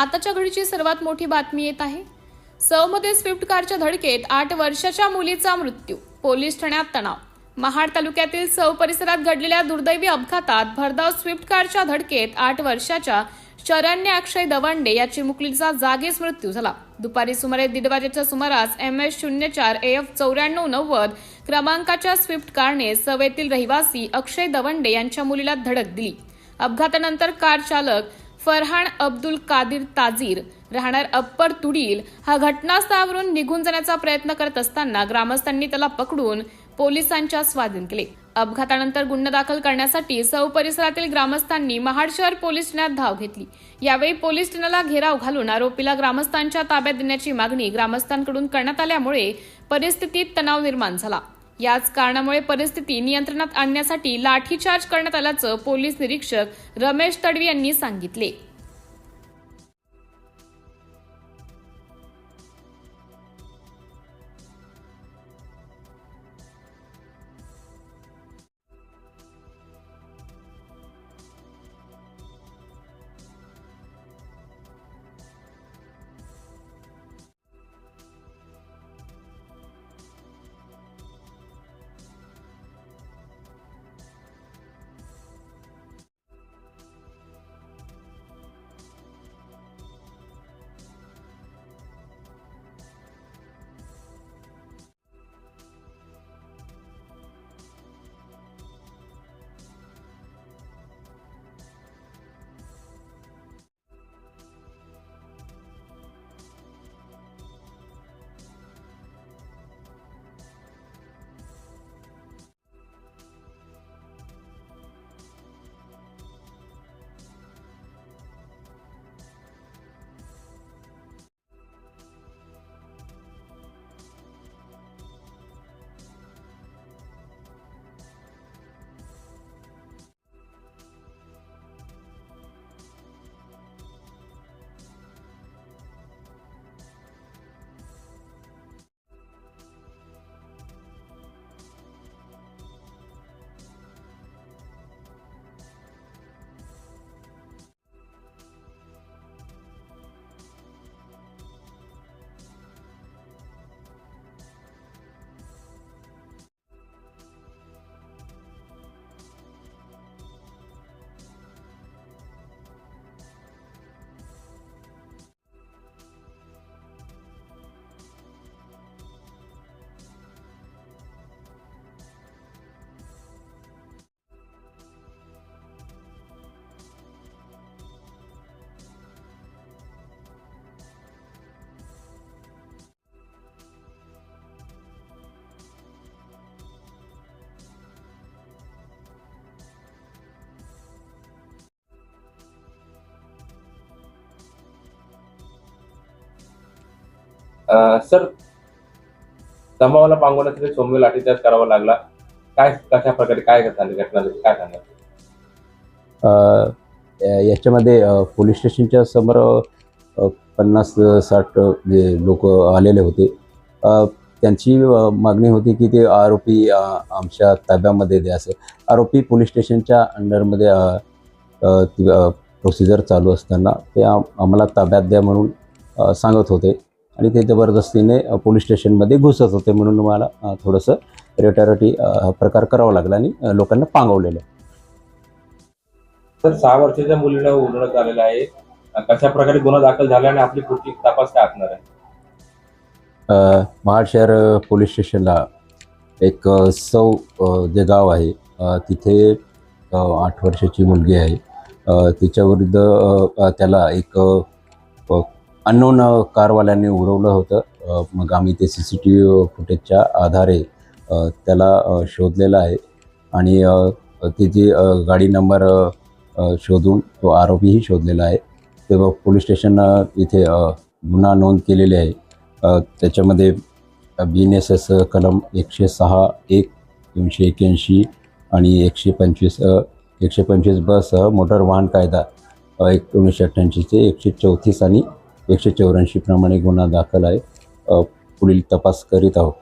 आताच्या घडीची सर्वात मोठी बातमी येत आहे. सौमध्ये स्विफ्ट कारच्या धडकेत आठ वर्षाच्या मुलीचा मृत्यू. पोलीस ठाण्यात तणाव. महाड तालुक्यातील सौ परिसरात घडलेल्या दुर्दैवी अपघातात भरधाव स्विफ्ट कारच्या धडकेत आठ वर्षाच्या शरण्य अक्षय दवंडे या चिमुकलीचा जागीच मृत्यू झाला. दुपारी सुमारे दीड वाजेच्या सुमारास एम एस शून्य चार एफ चौऱ्याण्णव नव्वद क्रमांकाच्या स्विफ्ट कारने सवेतील रहिवासी अक्षय दवंडे यांच्या मुलीला धडक दिली. अपघातानंतर कार चालक फरहान अब्दुल कादिर ताजीर राहणार अप्पर तुडील. हा घटनास्थळावरून निघून जाण्याचा प्रयत्न करत असताना ग्रामस्थांनी त्याला पकडून पोलिसांच्या स्वाधीन केले. अपघातानंतर गुन्हा दाखल करण्यासाठी सौ परिसरातील ग्रामस्थांनी महाड शहर पोलीस ठाण्यात धाव घेतली. यावेळी पोलीस ठाण्याला घेराव घालून आरोपीला ग्रामस्थांच्या ताब्यात देण्याची मागणी ग्रामस्थांकडून करण्यात आल्यामुळे परिस्थितीत तणाव निर्माण झाला. याच कारणामुळे परिस्थिती नियंत्रणात आणण्यासाठी लाठीचार्ज करण्यात आल्याचं पोलीस निरीक्षक रमेश तडवी यांनी सांगितले. सर जमावाला पांगवण्यासाठी सौम्य लाठीचार्ज करावा लागला. काय कशा प्रकारे काय झाले घटना काय सांगा याच्यामध्ये पोलीस स्टेशनच्या समोर पन्नास साठ लोक आलेले होते. त्यांची मागणी होती की ते आरोपी आमच्या ताब्यामध्ये द्या असं. आरोपी पोलीस स्टेशनच्या अंडरमध्ये प्रोसिजर चालू असताना ते आम्हाला ताब्यात द्या म्हणून सांगत होते. आणि ते जबरदस्तीने पोलीस स्टेशनमध्ये घुसत होते म्हणून मला थोडंसं रेटारेटी प्रकार करावा लागला आणि लोकांना पांगवलेलं. सर सहा वर्षाच्या मुलीला उडवण्यात आलेलं आहे. कशा प्रकारे गुन्हा दाखल झाला आणि आपली पुढची तपास काय असणार आहे? महाड शहर पोलीस स्टेशनला एक सौ जे गाव आहे तिथे आठ वर्षाची मुलगी आहे. तिच्याविरुद्ध त्याला एक अननोन कारवाल्यांनी uh, उडवलं होतं. मग आम्ही ते सी सी टी व्ही फुटेजच्या आधारे त्याला शोधलेलं आहे. आणि त्याची गाडी नंबर शोधून तो आरोपीही शोधलेला आहे. तेव्हा पोलीस स्टेशन इथे गुन्हा नोंद केलेले आहे. त्याच्यामध्ये बी एन एस एस कलम एकशे सहा एक दोनशे एक्याऐंशी आणि एकशे पंचवीस एकशे पंचवीस बसह मोटर वाहन कायदा एकोणीसशे अठ्ठ्याऐंशीचे एकशे चौतीस आणि एकशे चौऱ्याऐंशी प्रमाणे गुन्हा दाखल आहे. अ, पुढील तपास करीत आहोत.